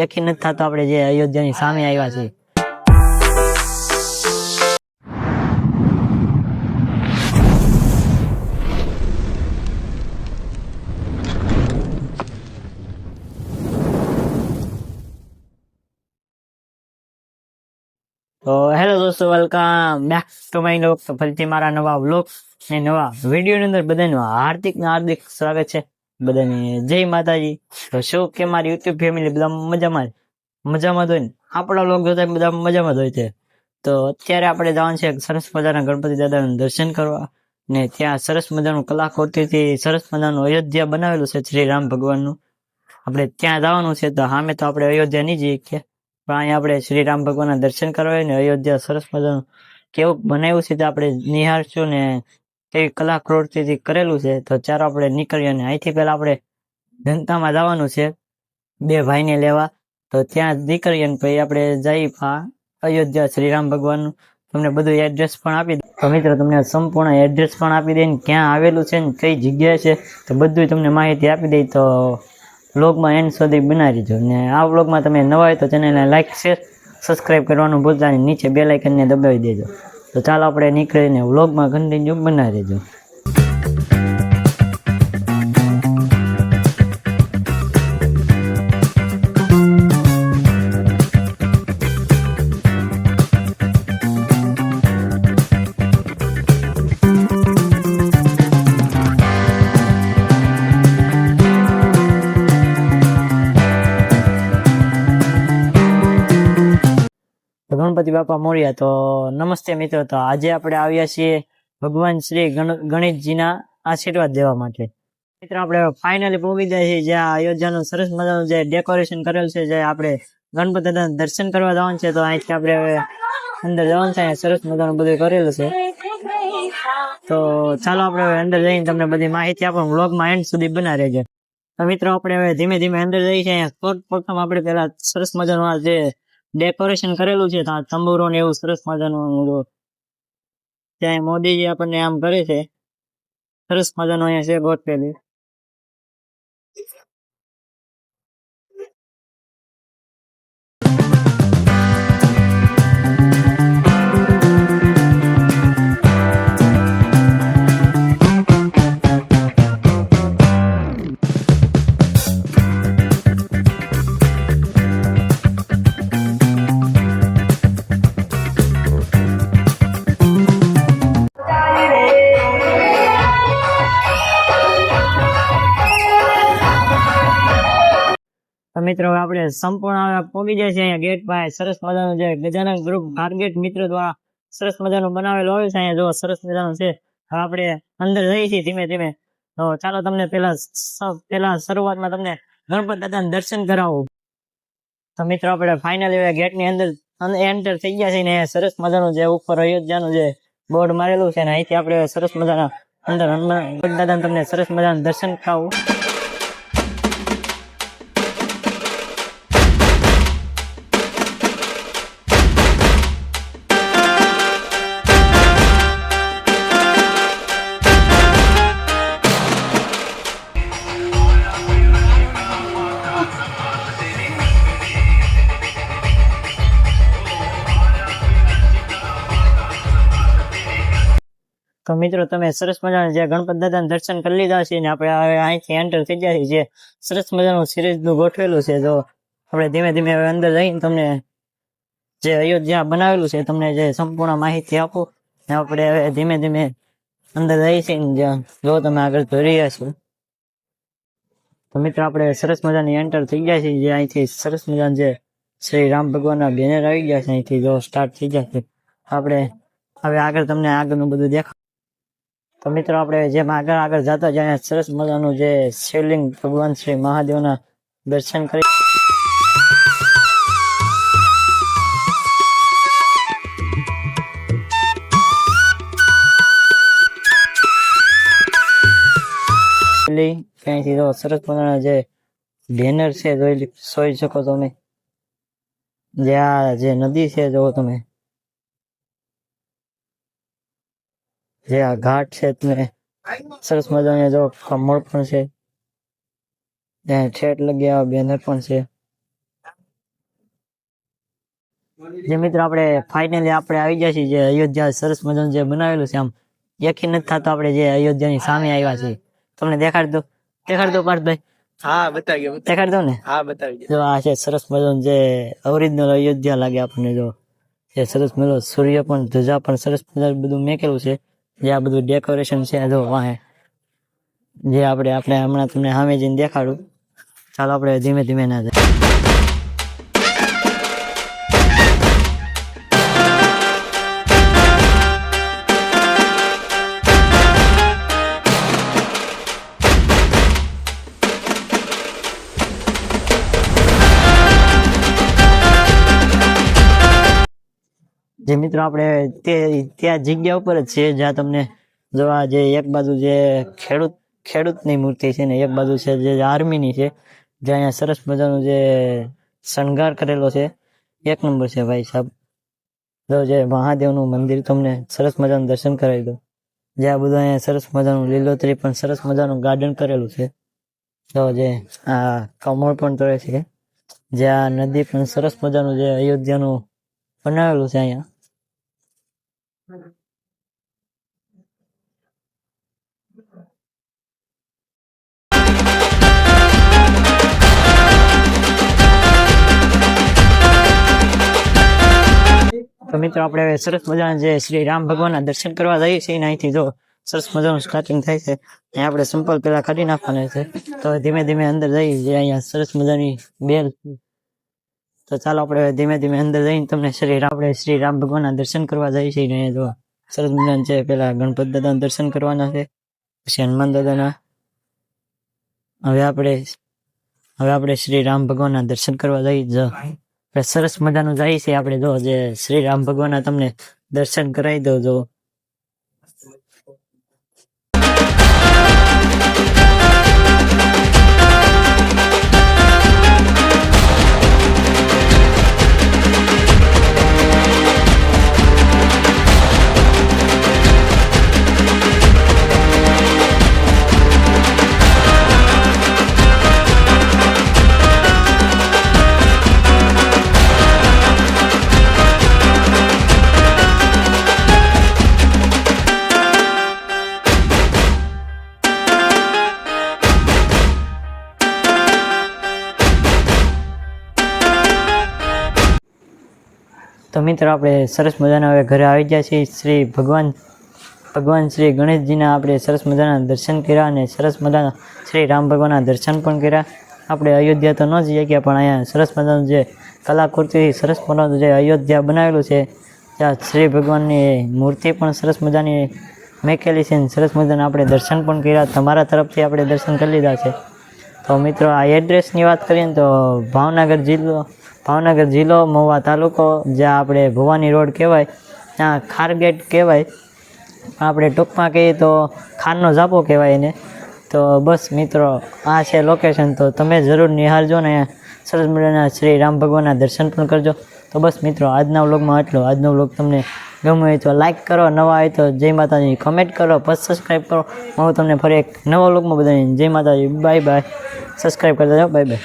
યકીન નથી થતો આપણે જે અયોધ્યાની સામે આવ્યા છીએ. તો હેલો દોસ્તો વેલકમ બેક ટુ માય લોક ફરીથી મારા નવા વ્લોગ ને નવા વિડીયોની અંદર બધાનું હાર્દિક ને હાર્દિક સ્વાગત છે. બધાને જય માતાજી. શું કે મારી યુટ્યુબ ફેમિલી બધા મજામાં મજામાં જ હોય ને? આપણા લોક જોતા બધા મજામાં જ હોય છે. તો અત્યારે આપણે જવાનું છે સરસ મજાના ગણપતિ દાદાનું દર્શન કરવા. ને ત્યાં સરસ મજાનું કલાકૃતિથી સરસ મજાનું અયોધ્યા બનાવેલું છે શ્રી રામ ભગવાનનું. આપણે ત્યાં જવાનું છે તો સામે તો આપણે અયોધ્યા નહીં જઈએ કે. પણ અહીંયા આપણે શ્રી રામ ભગવાનના દર્શન કરવા ને અયોધ્યા સરસ મજાનું કેવું બનાવ્યું છે તે આપણે નિહાળશું ને કેવી કલાકૃતિથી કરેલું છે. તો ચાલો આપણે નીકળીએ અને અહીંથી પહેલાં આપણે જનતામાં જવાનું છે. બે ભાઈને લેવા. તો ત્યાં નીકળીએ ને પછી આપણે જઈ અયોધ્યા શ્રીરામ ભગવાનનું તમને બધું એડ્રેસ પણ આપી તો મિત્રો, તમને સંપૂર્ણ એડ્રેસ પણ આપી દઈને ક્યાં આવેલું છે ને કઈ જગ્યાએ છે તો બધું તમને માહિતી આપી દઈ. તો વ્લોગમાં એન્ડ સુધી બનાવી દેજો ને આ વ્લોગમાં તમે નવા હોય તો ચેનલને લાઇક શેર સબસ્ક્રાઇબ કરવાનું ભૂલતા નીચે બે લાઇકનને દબાવી દેજો. તો ચાલો આપણે નીકળીને વ્લોગમાં કન્ટિન્યુ બનાવી દેજો. ગણપતિ બાપા મોર્યા તો નમસ્તે મિત્રો, તો આજે આપણે આવ્યા છીએ ભગવાન શ્રી ગણેશજીના આશીર્વાદ દેવા માટે. મિત્રો, આપણે ફાઇનલી પહોંચી ગયા છીએ જ્યાં અયોધ્યાનું સરસ મજાનું જે ડેકોરેશન કરેલ છે, જે આપણે ગણપતિ દર્શન કરવા જવાનું છે, તો અહીંથી આપણે હવે અંદર જવાનું છે સરસ મજાનું બધું કરેલું છે. તો ચાલો આપણે હવે અંદર જઈને તમને બધી માહિતી આપો વ્લોગમાં એન્ડ સુધી બનાવી રહેજો. તો મિત્રો, આપણે હવે ધીમે ધીમે અંદર જઈએ છીએ, અહીંયા પ્રથમ આપણે પેલા સરસ મજાનું આ જે ડેકોરેશન કરેલું છે ત્યાં તંબુરો ને એવું સરસ મજાનું ત્યાં મોદીજી આપણને આમ કરે છે. સરસ મજાનું અહીંયા છે ગોઠવેલું. મિત્રો, આપણે સંપૂર્ણ પહોંચી જાય છે અહીંયા ગેટ પાસે. સરસ મજાનું જે ગજાનક ગ્રુપ ટાર્ગેટ મિત્રો દ્વારા સરસ મજાનું બનાવેલું આવ્યું છે અહીંયા. જો સરસ મજાનું છે. હવે આપણે અંદર જઈએ છીએ ધીમે ધીમે. તો ચાલો તમને પેલા પેલા શરૂઆતમાં તમને ગણપત દાદાના દર્શન કરાવું. તો મિત્રો, આપણે ફાઇનલી ગેટ ગેટની અંદર એન્ટર થઈ ગયા છે ને સરસ મજાનું જે ઉપર અયોધ્યાનું જે બોર્ડ મારેલું છે ને અહીંથી આપણે સરસ મજાના અંદર હનુમાન દાદાને તમને સરસ મજાનું દર્શન કરાવું. તો મિત્રો તમે સરસ મજાના જે ગણપત દાદાના દર્શન કરી લીધા છે ને આપણે અહીંથી એન્ટર થઈ ગયા છીએ જે સરસ મજાનું સિરીઝનું ગોઠવેલું છે. તો આપણે ધીમે ધીમે હવે અંદર જઈને તમને જે અયોધ્યા બનાવેલું છે તમને જે સંપૂર્ણ માહિતી આપો. ને આપણે હવે ધીમે ધીમે અંદર છીએ ને જ્યાં જો તમે આગળ જોઈ રહ્યા છો. તો મિત્રો આપણે સરસ મજાની એન્ટર થઈ ગયા છીએ જે અહીંથી સરસ મજાના જે શ્રી રામ ભગવાનના બેનર આવી ગયા છે અહીંથી જો સ્ટાર્ટ થઈ ગયા છે. આપણે હવે આગળ તમને આગળનું બધું દેખાય તો મિત્રો આપણે જેમ આગળ આગળ જતા જાય સરસ મજાનું જે શિવલિંગ ભગવાન શ્રી મહાદેવના દર્શન કરી ત્યાંથી તો સરસ મજાના જે બેનર છે, જોઈ જોઈ શકો તમે. જે આ જે નદી છે જો તમે. જે આ ઘાટ છે તમે સરસ મજાના જો કમળ પણ છે. ત્યાં ઠેઠ લગી આ બેનર પણ છે. જે મિત્રો આપણે ફાઇનલી આપણે આવી ગયા છીએ જે અયોધ્યા સરસ મજાનું જે બનાવેલું છે આમ યકીન નથી થતો આપણે જે અયોધ્યાની સામે આવ્યા છીએ. તમને દેખાડ દો દેખાડ દો પાર્થભાઈ? હા બતાવી ગયો દેખાડ દો ને? હા બતાવી જો આ છે સરસ મજાનું જે ઓરિજિનલ અયોધ્યા લાગે આપણને જો. જે સરસ મજાનો સૂર્ય પણ ધજા પણ સરસ મજા બધું મેકેલું છે. જે આ બધું ડેકોરેશન છે જો વાહે. જે આપણે આપણે હમણાં તમને સામે જઈને દેખાડું. ચાલો આપણે ધીમે ધીમે ના જાય. જે મિત્રો આપણે તે, ત્યાં જગ્યા ઉપર જ છે, જ્યાં તમને જોવા જે એક બાજુ જે ખેડૂત, ખેડૂતની મૂર્તિ છે ને, એક બાજુ છે જે આર્મીની છે, જે અહીંયા સરસ મજાનું જે શણગાર કરેલો છે. એક નંબર છે ભાઈ સાહેબ જો જે મહાદેવનું મંદિર તમને સરસ મજાનું દર્શન કરાવી દો જે આ બધું અહીંયા સરસ મજાનું લીલોતરી પણ સરસ મજાનું ગાર્ડન કરેલું છે. તો જે આ કમળ પણ તોડે છે. જે આ નદી પણ સરસ મજાનું જે અયોધ્યાનું બનાવેલું છે અહીંયા. તો મિત્રો, આપણે હવે સરસ મજાના જે શ્રી રામ ભગવાનના દર્શન કરવા જઈએ છીએ અહીંથી જો સરસ મજાનું સ્ટાર્ટિંગ થાય છે, અહીંયા આપણે સંપલ પેલા કાઢી નાખવાના છે તો ધીમે ધીમે અંદર જઈએ જે અહીંયા સરસ મજાની બેલ. તો ચાલો આપણે ધીમે ધીમે અંદર જઈને તમને શ્રી આપણે શ્રી રામ ભગવાનના દર્શન કરવા જઈએ છીએ અહીંયા જોવા સરસ મજાના છે, પેલા ગણપત દાદાના દર્શન કરવાના છે, પછી હનુમાન દાદાના. હવે આપણે હવે આપણે શ્રી રામ ભગવાનના દર્શન કરવા જઈએ જ. સરસ મજાનું જાય છે આપણે જો, જે શ્રી રામ ભગવાનના તમને દર્શન કરાવી દો જો. તો મિત્રો, આપણે સરસ મજાના હવે ઘરે આવી ગયા છીએ. શ્રી ભગવાન ભગવાન શ્રી ગણેશજીના આપણે સરસ મજાના દર્શન કર્યા અને સરસ મજાના શ્રી રામ ભગવાનના દર્શન પણ કર્યા. આપણે અયોધ્યા તો ન જઈ ગયા પણ અહીંયા સરસ મજાનું જે કલાકૃતિ, સરસ મજાનું જે અયોધ્યા બનાવેલું છે, ત્યાં શ્રી ભગવાનની મૂર્તિ પણ સરસ મજાની મેકેલી છે અને સરસ મજાના આપણે દર્શન પણ કર્યા. તમારા તરફથી આપણે દર્શન કરી લીધા છે. તો મિત્રો, આ એડ્રેસની વાત કરીએ ને તો ભાવનગર જિલ્લો ભાવનગર જિલ્લો, મહુવા તાલુકો, જ્યાં આપણે ભવાની રોડ કહેવાય, ત્યાં ખારગેટ કહેવાય. આપણે ટૂંકમાં કહીએ તો ખાનનો ઝાપો કહેવાય એને. તો બસ મિત્રો, આ છે લોકેશન તો તમે જરૂર નિહાળજો ને સરસ મજાના શ્રી રામ ભગવાનના દર્શન પણ કરજો. તો બસ મિત્રો, આજના વ્લોગમાં આટલું. આજનો વ્લોગ તમને ગમ્યો હોય તો લાઇક કરો, નવા હોય તો જય માતાજી કમેન્ટ કરો પછી સબસ્ક્રાઈબ કરો. હું તમને ફરી એક નવા વ્લોગમાં બધાને જય માતાજી. બાય બાય સબસ્ક્રાઈબ કરતા જાઓ. Bye bye